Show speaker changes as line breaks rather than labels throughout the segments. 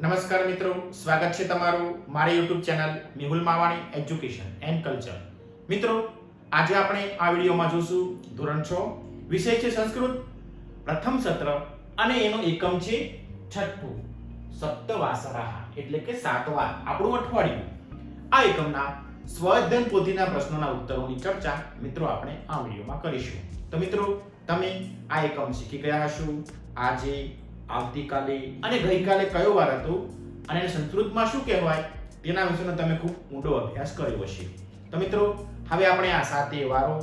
નમસ્કાર મિત્રો, સ્વાગત છે તમારું મારી YouTube channel Mehul Mavani education and culture મિત્રો, આજે આપણે આ વિડીયોમાં જોશું ધોરણ છ, વિષય છે સંસ્કૃત, પ્રથમ સત્ર અને એનો એકમ છે છઠ્ઠું, સપ્તવાસરાહ, એટલે કે સાતવાર આપણું અઠવાડિયું. આ એકમના સ્વઅધ્યયન પોથીના પ્રશ્નોના ઉત્તરોની ચર્ચા મિત્રો આપણે આ વિડીયોમાં કરીશું. તો મિત્રો, તમે આ એકમ શીખી ગયા હશો. આજે આવતીકાલે અને ગઈકાલે કયો વાર હતો? અને એને સંસ્કૃતમાં શું કહેવાય? તેના વિશેનો તમે ખૂબ ઊંડો અભ્યાસ કર્યો હશે. તો મિત્રો હવે આપણે આ સાતે વારો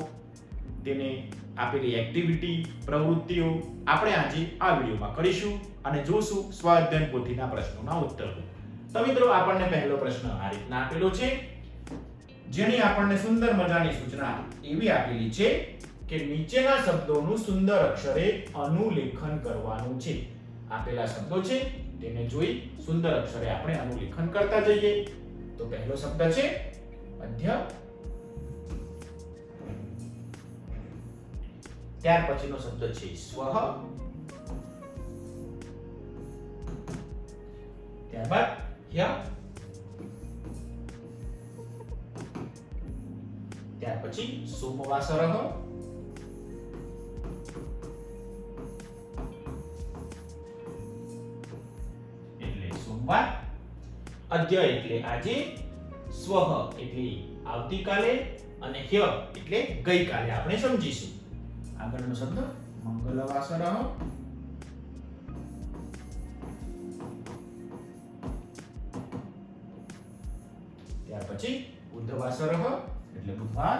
તેને આપેલી એક્ટિવિટી પ્રવૃત્તિઓ આપણે આજે આ વિડીયોમાં કરીશું અને જોશું સ્વ અધ્યયન પોથીના પ્રશ્નોના ઉત્તરો. તો મિત્રો આપણને પહેલો પ્રશ્ન આ રીતના આપેલો છે. જેની આપણને સુંદર મજાની સૂચના એવી આપેલી છે કે નીચેના શબ્દોનું સુંદર અક્ષરે અનુલેખન કરવાનું છે. આપેલા શબ્દો છે, તેને જોઈ સુંદર અક્ષરે આપણે અનુલેખન કરતા જઈએ. તો પહેલો શબ્દ છે, મધ્ય. ત્યાર પછીનો શબ્દ છે સ્વહ ત્યારબાદ ય. ત્યાર પછી સોમવાસરઃ. અદ્ય એટલે આજે સ્વહ એટલે આવતીકાલે અને હ્ય એટલે ગઈકાલે. આપણે સમજીશું. આગળનો શબ્દ મંગલવાસરહ ત્યાર પછી બુધવાસરહ એટલે બુધવાર.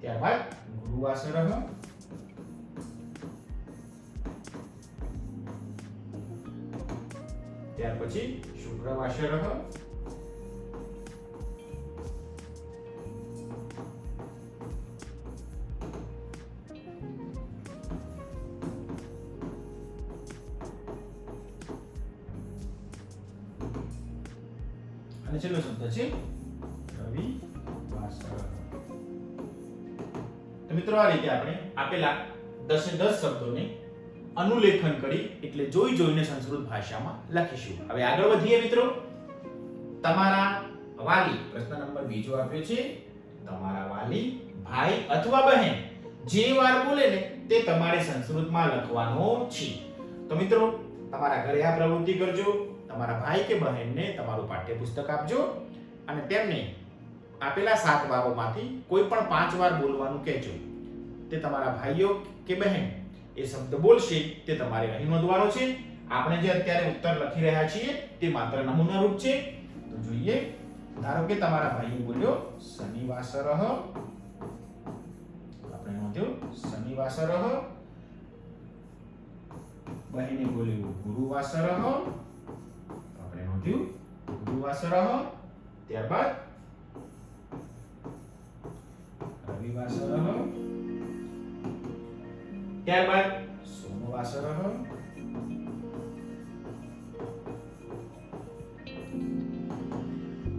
ત્યારબાદ ગુરુવાસરઃ. ત્યાર પછી શુક્રવાસરઃ અને છેલ્લો શબ્દ છે રવિ તો મિત્રો, આ રીતે આપણે આપેલા દસે દસ શબ્દોને અનુલેખન કરી એટલે જોઈ જોઈને સંસ્કૃત ભાષામાં લખીશું. હવે આગળ વધીએ મિત્રો. તમારા વાલી, પ્રશ્ન નંબર બીજો આપ્યો છે. તમારા વાલી, ભાઈ અથવા બહેન જે વાર બોલે ને તે તમારે સંસ્કૃતમાં લખવાનો છે. તો મિત્રો, તમારા ઘરે આ પ્રવૃત્તિ કરજો. તમારા ભાઈ કે બહેનને તમારું પાઠ્યપુસ્તક આપજો. અને તેમને આપેલા સાત વારોમાંથી કોઈ પણ પાંચ વાર બોલવાનું કહેજો. તે તમારા ભાઈઓ કે બહેન એ શબ્દ બોલશે, તે તમારે અહીં નોંધવાનો છે. આપણે જે અત્યારે ઉત્તર લખી રહ્યા છીએ, તે માત્ર નમૂના રૂપ છે. તો જોઈએ, ધારો કે તમારા ભાઈએ બોલ્યો, શનિવાસર. આપણે નોંધ્યું, શનિવાસર. બહેને બોલ્યું, ગુરુવાસર. આપણે નોંધ્યું, ગુરુવાસર. ત્યારબાદ, રવિવાસરઃ. ત્યારબાદ સોમવાસરઃ.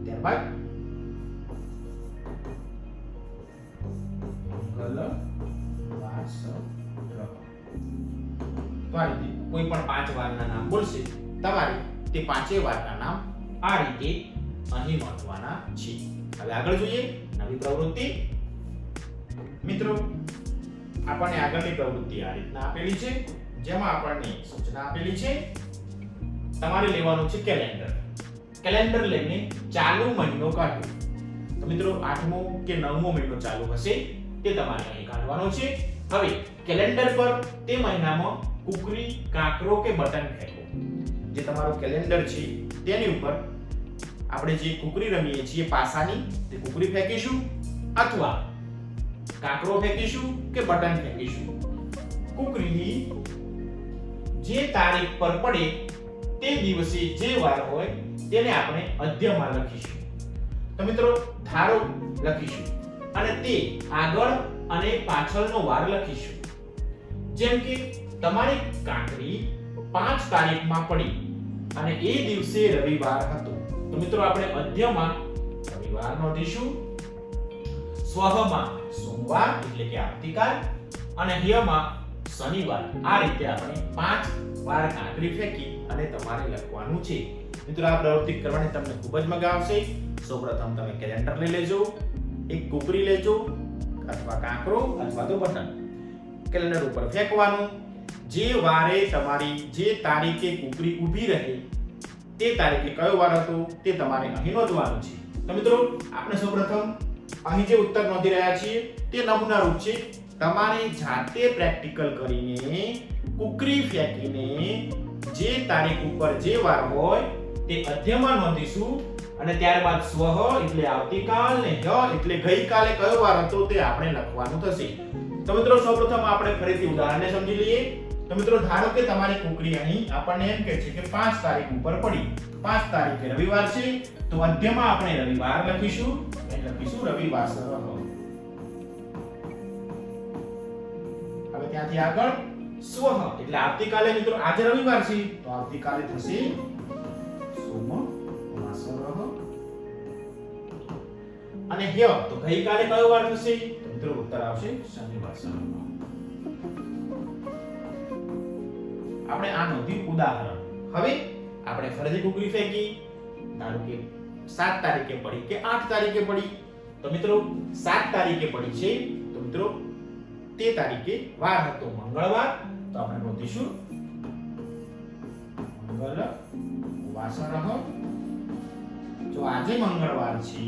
ત્યારબાદ મંગલવાસરઃ તો આ રીતે કોઈ પણ પાંચ વારના નામ બોલશે. તમારે તે પાંચે વારના નામ આ રીતે અહીં નોંધવાના છે. હવે આગળ જોઈએ નવી પ્રવૃત્તિ. મિત્રો આપણને આગળની પ્રવૃત્તિ આ રીતના આપેલી છે, જેમાં આપણને સૂચના આપેલી છે. તમારે લેવાનું છે કેલેન્ડર. કેલેન્ડર લઈને ચાલુ મહિનો કાઢો તો મિત્રો, આઠમો કે નવમો મહિનો ચાલુ હશે તે તમારે અહીં કાઢવાનો છે. હવે, કેલેન્ડર પર તે મહિનામાં કુકરી, કાંકરો કે બટન ફેંકો. જે તમારું કેલેન્ડર છે, તેની ઉપર આપણે જે કુકરી રમીએ છીએ પાસાની, તે કુકરી ફેંકીશું. અથવા કાંકરો ફેંકીશું કે બટન ફેંકીશું? કુકરી જે તારીખ પર પડે તે દિવસે જે વાર હોય તેને આપણે અધ્યમાં લખીશું. તો મિત્રો, ધારો લખીશું અને તે આગળ અને પાછળનો વાર લખીશું. જેમ કે તમારી કાંકરી પાંચ તારીખમાં પડી અને એ દિવસે રવિવાર હતો. તો મિત્રો, આપણે અધ્યમાં રવિવાર નોંધીશું સ્વહમાં સોમવાર એટલે કે આવતીકાલ અને હ્યમાં શનિવાર. આ રીતે આપણે પાંચ વાર કાંકરી ફેંકી અને તમારે લખવાનું છે. મિત્રો, આ પ્રવૃત્તિ કરવાની તમને ખૂબ જ મજા આવશે. સૌપ્રથમ તમે કેલેન્ડર લઈ લેજો, એક કુકરી લેજો, અથવા કાંકરો, અથવા તો બટન. કેલેન્ડર ઉપર ફેંકવાનું. જે વારે તમારી જે તારીખે કુકરી ઊભી રહે, તે તારીખે કયો વાર હતો, તે તમારે અહીં નોંધવાનું છે. તો મિત્રો, આપણે સૌપ્રથમ અહીં જે ઉત્તર નોંધી રહ્યા છીએ, તે નમૂના રૂપ છે. તમારે જાતે પ્રેક્ટિકલ કરીને કુકરી ફેંકીને જે તારીખ ઉપર જે વાર હોય, તે અધ્યમાં નોંધીશું. અને ત્યારબાદ સ્વહ એટલે આવતીકાલ ને ય એટલે ગઈકાલે કયો વાર હતો તે આપણે લખવાનું થશે. તો મિત્રો, સૌપ્રથમ આપણે ફરીથી ઉદાહરણને સમજી લઈએ. તો મિત્રો, ધારો કે તમારી કુકરી અહીં આપણને એમ કહે છે કે પાંચ તારીખ ઉપર પડી. પાંચ તારીખે રવિવાર છે, તો મધ્યમાં આપણે રવિવાર લખીશું. એટલે લખીશું રવિવાર સર હવે ત્યાંથી આગળ સ્વ એટલે આવતીકાલે મિત્રો, આજે રવિવાર છે, તો આવતીકાલે થશે સોમ અને હ્ય તો ગઈકાલે કયો વાર થશે? મિત્રો, ઉત્તર આવશે શનિવાર આપણે આ નોંધ્યું ઉદાહરણ. હવે આપણે ફરીથી કુકરી ફેંકી ધારો કે સાત તારીખે પડી કે આઠ તારીખે પડી. તો મિત્રો, સાત તારીખે પડી છે. તો મિત્રો, તે તારીખે વાર હતો મંગળવાર. તો આપણે નોંધીશું. મંગળ વાસરહ જો આજે મંગળવાર છે,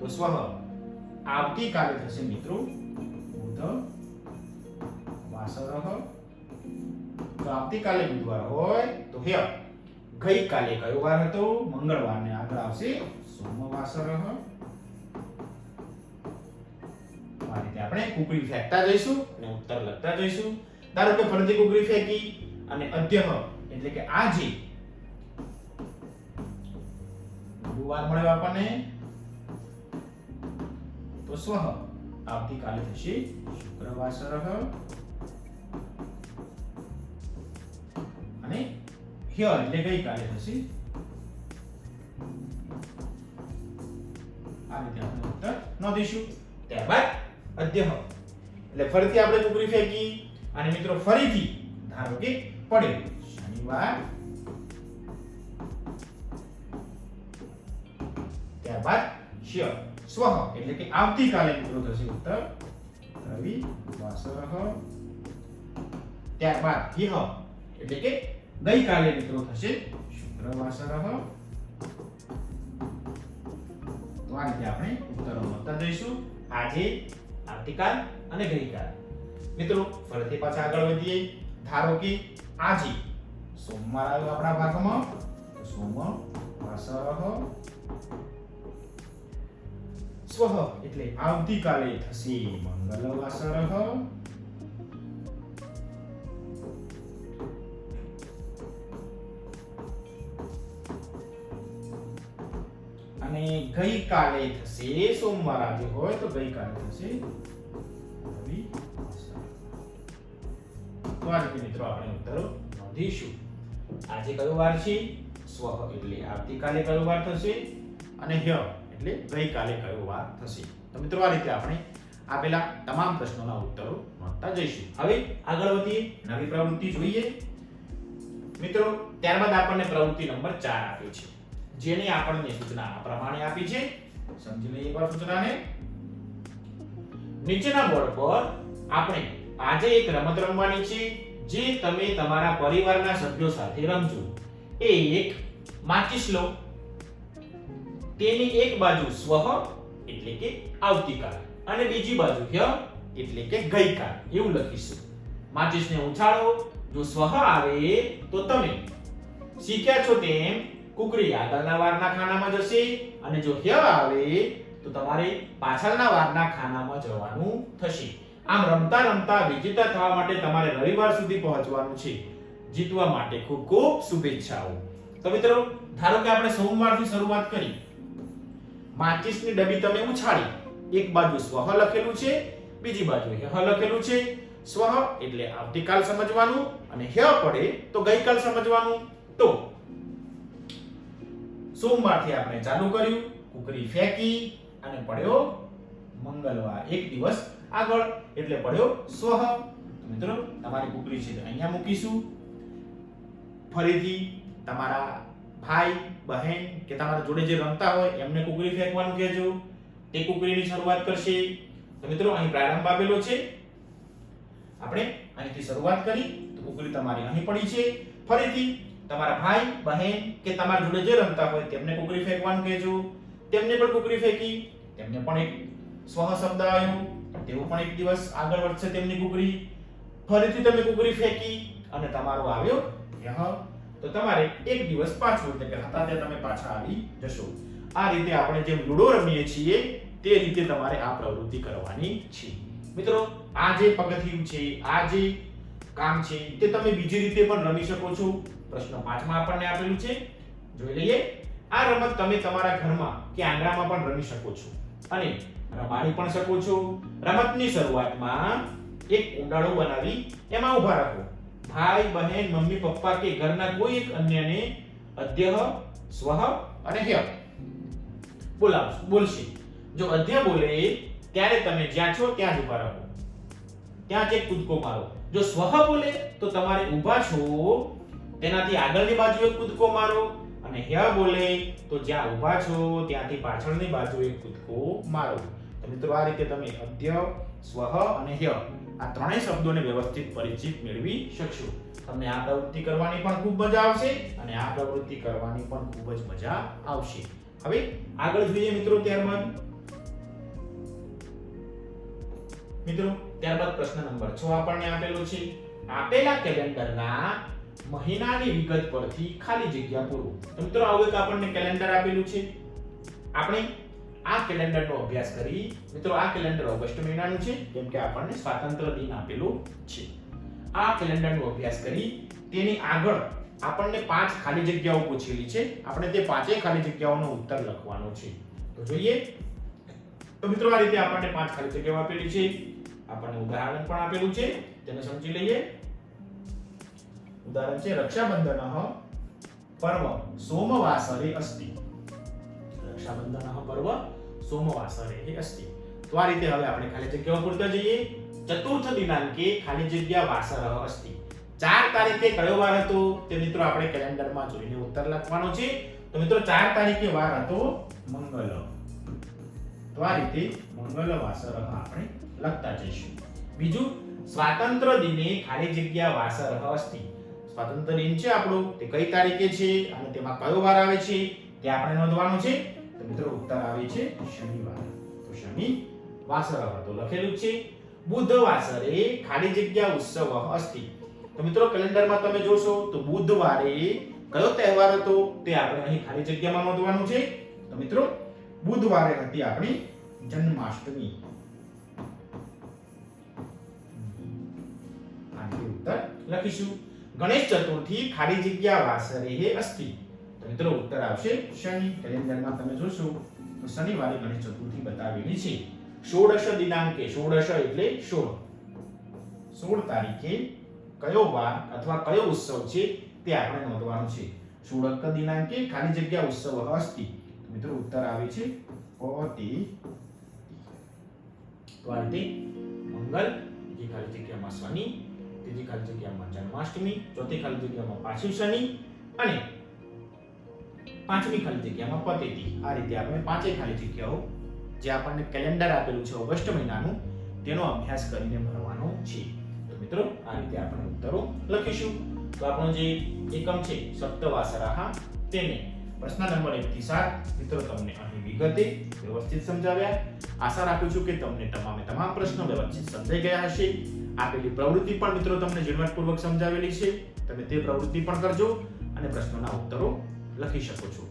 તો સ્વહ આવતીકાલે થશે મિત્રો, બુધ વાસરહ તો આવતીકાલે બુધવાર હોય તો હે, ગઈકાલે કયો વાર હતો? મંગળવાર ને આગળ આવશે સોમવાસર આ રીતે આપણે કુકડી ફેંકતા જઈશું અને ઉત્તર લખતા જઈશું. ધારો કે ફરીથી કુકડી ફેંકી અને અધ્યહ એટલે કે આજે ગુરુવાર મળ્યો આપણને, તો સ્વહ આવતીકાલે થશે શુક્રવાસર હ્ય એટલે ગઈકાલે થશે આ રીતે આપણે ઉત્તર નોંધીશું ત્યારબાદ અધ્યહ એટલે ફરીથી આપણે કુકરી ફેંકી અને મિત્રો ફરીથી ધારો કે પડે શનિવાર ત્યારબાદ શ્ય સ્વહ એટલે કે આવતીકાલે મિત્રો થશે ઉત્તર રવિ વાસરહ ત્યારબાદ હિહ એટલે કે ગઈકાલે મિત્રો થશે શુક્રવાસરહ તો આ રીતે આપણે ઉત્તરો મળતા જઈશું. આજે, આવતીકાલ અને ગઈકાલ. મિત્રો, ફરીથી પાછા આગળ વધીએ. ધારો કે આજે સોમવાર આવ્યો આપણા ભાગમાં સોમ વાસરહ સ્વહ એટલે આવતીકાલે થશે મંગલવાસરહ અને ગઈકાલે થશે, સોમવાર આજે હોય તો ગઈકાલે થશે. રવિ તો આ રીતે મિત્રો આપણે ઉત્તરો નોંધીશું. આજે કયો વાર છે? સ્વ એટલે આવતીકાલે કયો વાર થશે? અને હ્ય એટલે ગઈકાલે કયો વાર થશે? તો મિત્રો આ રીતે આપણે આપેલા તમામ પ્રશ્નોના ઉત્તરો નોંધતા જઈશું. હવે આગળ વધીએ, નવી પ્રવૃત્તિ જોઈએ. મિત્રો, ત્યારબાદ આપણને પ્રવૃત્તિ નંબર ચાર આપ્યો છે. જેની આપણને સૂચના આ પ્રમાણે આપી છે. સમજી લઈએ એકવાર સૂચનાને. નીચેના બોર્ડ પર આપણે આજે એક રમત રમવાની છે, જે તમે તમારા પરિવારના સભ્યો સાથે રમજો. એ એક માચિસ લો તેની એક બાજુ સ્વહ એટલે કે આવતીકાલ અને બીજી બાજુ હ્ય એટલે કે ગઈકાલ. એવું લખીશું. માચિસને ઉછાળો. જો સ્વહ આવે તો તમે શીખ્યા છો તેમ કુકરી આગળના વારના ખાનામાં જશે અને જો હ્ય આવે, તો તમારે પાછળના વારના ખાનામાં જવાનું થશે. આમ રમતા રમતા વિજેતા થવા માટે તમારે રવિવાર સુધી પહોંચવાનું છે. જીતવા માટે ખૂબ ખૂબ શુભેચ્છાઓ. તો મિત્રો, ધારો કે આપણે સોમવારથી શરૂઆત કરી. માચીસની ડબ્બી તમે ઉછાળી. એક બાજુ સ્વહ લખેલું છે, બીજી બાજુ હ લખેલું છે. સ્વહ એટલે આવતીકાલ સમજવાનું અને હ પડે તો ગઈકાલ સમજવાનું. તો સોમવારથી આપણે ચાલુ કર્યું, કુકરી ફેંકી અને પડ્યો મંગળવાર એક દિવસ આગળ એટલે પડ્યો સ્વહ. મિત્રો, તમારી કુકરી છે અહીંયા મૂકીશું. ફરીથી તમારા ભાઈ, બહેન કે તમારા જોડે જે રમતા હોય, એમને કુકરી ફેંકવાનું કહેજો. તે કુકરીની શરૂઆત કરશે. તો મિત્રો, અહીં પ્રારંભ આપેલો છે. આપણે અહીંથી શરૂઆત કરી, તો કુકરી તમારી અહીં પડી છે. ફરીથી તમારા ભાઈ, બહેન કે તમારા જોડે જે રમતા હોય તેમને કુકરી ફેંકવાનું કહેજો. તેમને પણ કુકરી ફેંકી, તેમને પણ એક સ્વહ શબ્દ આવ્યો. તેઓ પણ એક દિવસ આગળ વધશે તેમની કુકરી. ફરીથી તમે કુકરી ફેંકી અને તમારો આવ્યો યહ તો તમારે એક દિવસ પાછું એટલે કે હતા તે તમે પાછા આવી જશો. આ રીતે આપણે જેમ લૂડો રમીએ છીએ, તે રીતે તમારે આ પ્રવૃત્તિ કરવાની છે. મિત્રો, આ જે પગથિયું છે, આ જે કામ છે, તે તમે બીજી રીતે પણ રમી શકો છો. પ્રશ્ન પાંચમાં આપણને આપેલું છે. જોઈ લઈએ. આ રમત તમે તમારા ઘરમાં કે આંગણામાં પણ રમી શકો છો. અને રમાડી પણ શકો છો. રમતની શરૂઆતમાં એક ઉંડાળો બનાવી એમાં ઊભા રાખો. ભાઈ, બહેન, મમ્મી, પપ્પા કે ઘરના કોઈ એક અન્યને અધ્યહ, સ્વહ અને હ્ય બોલાવ બોલશે. જો અધ્ય બોલે ત્યારે તમે જ્યાં છો ત્યાં જ ઊભા રહો. ત્યાં જ એક કૂદકો મારો. જો સ્વહ બોલે તો તમારે ઊભા છો તેનાથી આગળની બાજુએ કૂદકો મારો અને હ્ય બોલે, તો જ્યાં ઊભા છો, ત્યાંથી પાછળની બાજુએ કૂદકો મારો. તો મિત્રો, આ રીતે તમે અધ્ય સ્વહ અને હ્ય આ ત્રણેય શબ્દોને વ્યવસ્થિત પરિચિત મેળવી શકશો. તમને આ પ્રવૃત્તિ કરવાની પણ ખૂબ મજા આવશે અને આ પ્રવૃત્તિ કરવાની પણ ખૂબ જ મજા આવશે. હવે આગળ જોઈએ મિત્રો ત્યારબાદ. મિત્રો, ત્યારબાદ પ્રશ્ન નંબર 6 આપણને આપેલો છે. આપેલા કેલેન્ડરના મહિનાની વિગત પરથી ખાલી જગ્યા પૂરો. તો મિત્રો, આવું આપણને કેલેન્ડર આપેલું છે. આપણે આ કેલેન્ડરનો અભ્યાસ કરી, મિત્રો, આ કેલેન્ડર ઓગસ્ટ મહિનાનું છે, કેમ કે આપણને સ્વાતંત્ર્ય દિન આપેલો છે. આ કેલેન્ડરનો અભ્યાસ કરી, તેની આગળ આપણને પાંચ ખાલી જગ્યાઓ પૂછેલી છે. આપણે તે પાંચેય ખાલી જગ્યાઓનો ઉત્તર લખવાનો છે. તો જોઈએ. તો મિત્રો, આ રીતે આપણને પાંચ ખાલી જગ્યાઓ આપેલી છે. આપણને ઉદાહરણ પણ આપેલું છે. તેને સમજી લઈએ. ઉદાહરણ છે રક્ષાબંધનઃ પર્વ સોમવાસરે અસ્તિ રક્ષાબંધનઃ પર્વ સોમવાસરે અસ્તિ તો આ રીતે હવે આપણે ખાલી જગ્યાઓ પૂરતા જઈએ ચતુર્થ દિનાંકે ખાલી જગ્યા વાસરઃ અસ્તિ ચાર તારીખે કયો વાર હતો તે મિત્રો આપણે કેલેન્ડરમાં જોઈને ઉત્તર લખવાનો છે તો મિત્રો ચાર તારીખે વાર હતો મંગળ તો આ રીતે મંગળ વાસર આપણે લખતા જઈશું બીજું સ્વાતંત્ર્ય દિને ખાલી જગ્યા વાસર અસ્તિ સ્વાતંત્ર્ય દિન છે આપણો તે કઈ તારીખે છે અને તેમાં કયો વાર આવે છે તે આપણે નોંધવાનું છે. તો મિત્રો ઉત્તર આવે છે શનિવાર. તો શનિ વાસર તો લખેલું છે. બુધ વાસરે ખાલી જગ્યા ઉત્સવ અસ્તિ તો મિત્રો કેલેન્ડરમાં તમે જોશો તો બુધવારે કયો તહેવાર હતો તે આપણે અહીં ખાલી જગ્યામાં નોંધવાનું છે. તો મિત્રો બુધવારે હતી આપણી જન્માષ્ટમી. લખીશું. ગણેશ ચતુર્થી ખાલી જગ્યા વાસરે હે અસ્તિ. તો મિત્રો ઉત્તર આવશે શનિ. કેલેન્ડરમાં તમે જોશો તો શનિવારે ગણેશ ચતુર્થી બતાવેલી છે. ષોડશ દિનાંકે, ષોડશ એટલે સોળ. સોળ તારીખે કયો વાર અથવા કયો ઉત્સવ છે તે આપણે નોંધવાનું છે. ષોડશ દિનાંકે ખાલી જગ્યા ઉત્સવ અસ્તિ. મિત્રો ઉત્તર આવે છે પોતી તો આ રીતે મંગલ, જે ખાલી જગ્યામાં શનિ ત્રીજી ખાલી જગ્યામાં જન્માષ્ટમી, ચોથી ખાલી જગ્યામાં પાછી શનિ અને પાંચમી ખાલી જગ્યામાં પતેતી. આ રીતે આપણે પાંચે ખાલી જગ્યાઓ જે આપણને કેલેન્ડર આપેલું છે ઓગસ્ટ મહિનાનું, તેનો અભ્યાસ કરીને ભરવાનો છે. તો મિત્રો, આ રીતે આપણે ઉત્તરો લખીશું. તો આપણો જે એકમ છે, સપ્તવાસરાહા, તેને પ્રશ્ન નંબર 1 થી 7 મિત્રો, તમને અહીં વિગતે વ્યવસ્થિત સમજાવ્યા. આશા રાખું છું કે તમને તમામે તમામ પ્રશ્નો વ્યવસ્થિત સમજાઈ ગયા હશે. આપેલી પ્રવૃત્તિ પણ મિત્રો તમને ઝીણવટપૂર્વક સમજાવેલી છે. તમે તે પ્રવૃત્તિ પણ કરજો અને પ્રશ્નોના ઉત્તરો લખી શકો છો.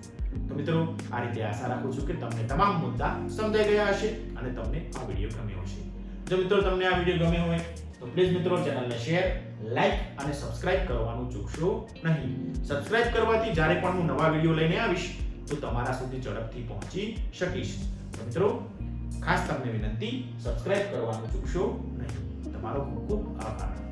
તો મિત્રો, આ રીતે આશા રાખું છું કે તમને તમામ મુદ્દા સમજાઈ ગયા હશે અને તમને આ વીડિયો ગમ્યો હશે. જો મિત્રો તમને આ વીડિયો ગમ્યો હોય, તો પ્લીઝ મિત્રો ચેનલને શેર, લાઈક અને સબસ્ક્રાઇબ કરવાનું ચૂકશો નહીં. સબસ્ક્રાઇબ કરવાથી જ્યારે પણ હું નવા વીડિયો લઈને આવીશ તો તમારા સુધી ઝડપથી પહોંચી શકીશ. મિત્રો ખાસ તમને વિનંતી સબસ્ક્રાઇબ કરવાનું ચૂકશો નહીં. તમારો ખૂબ ખૂબ આભાર.